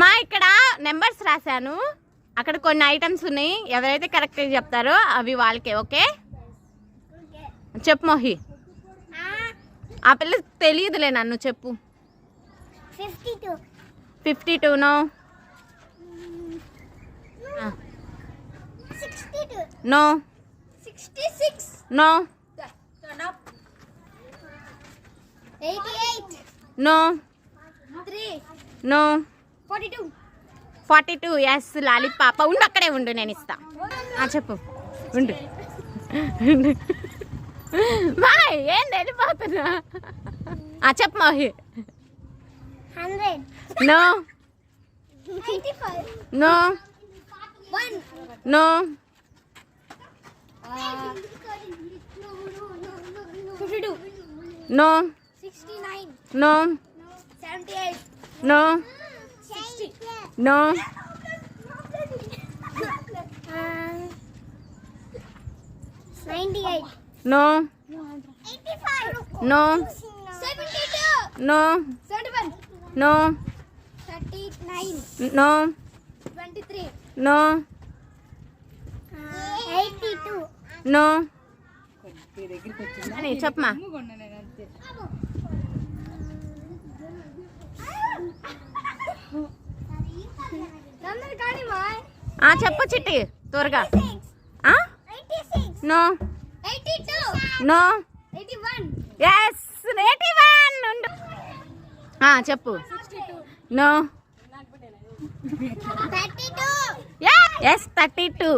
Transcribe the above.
మా ఇక్కడ నెంబర్స్ రాశాను. అక్కడ కొన్ని ఐటమ్స్ ఉన్నాయి. ఎవరైతే కరెక్ట్గా చెప్తారో అవి వాళ్ళకే ఓకే? చెప్పు మోహి. ఆ పిల్ల తెలియదులే నన్ను చెప్పు. Fifty two no no? No? No? Three no? Forty two. Yes లాలి పాప. ఉండు అక్కడే ఉండు నేను ఇస్తా. చెప్పు. ఉండు. బాయ్ ఏం వెళ్ళిపోతున్నా? చెప్పు Mohi no. No. No. No. No. No. Sixty no ninety eight no eighty five no seventy two no seventy one no thirty nine no twenty three no eighty two no అని చెప్పమా అందరు కానీ మా ఆ చెప్పు చిట్టి త్వరగా. No no yes eighty one చెప్పు. No yes thirty two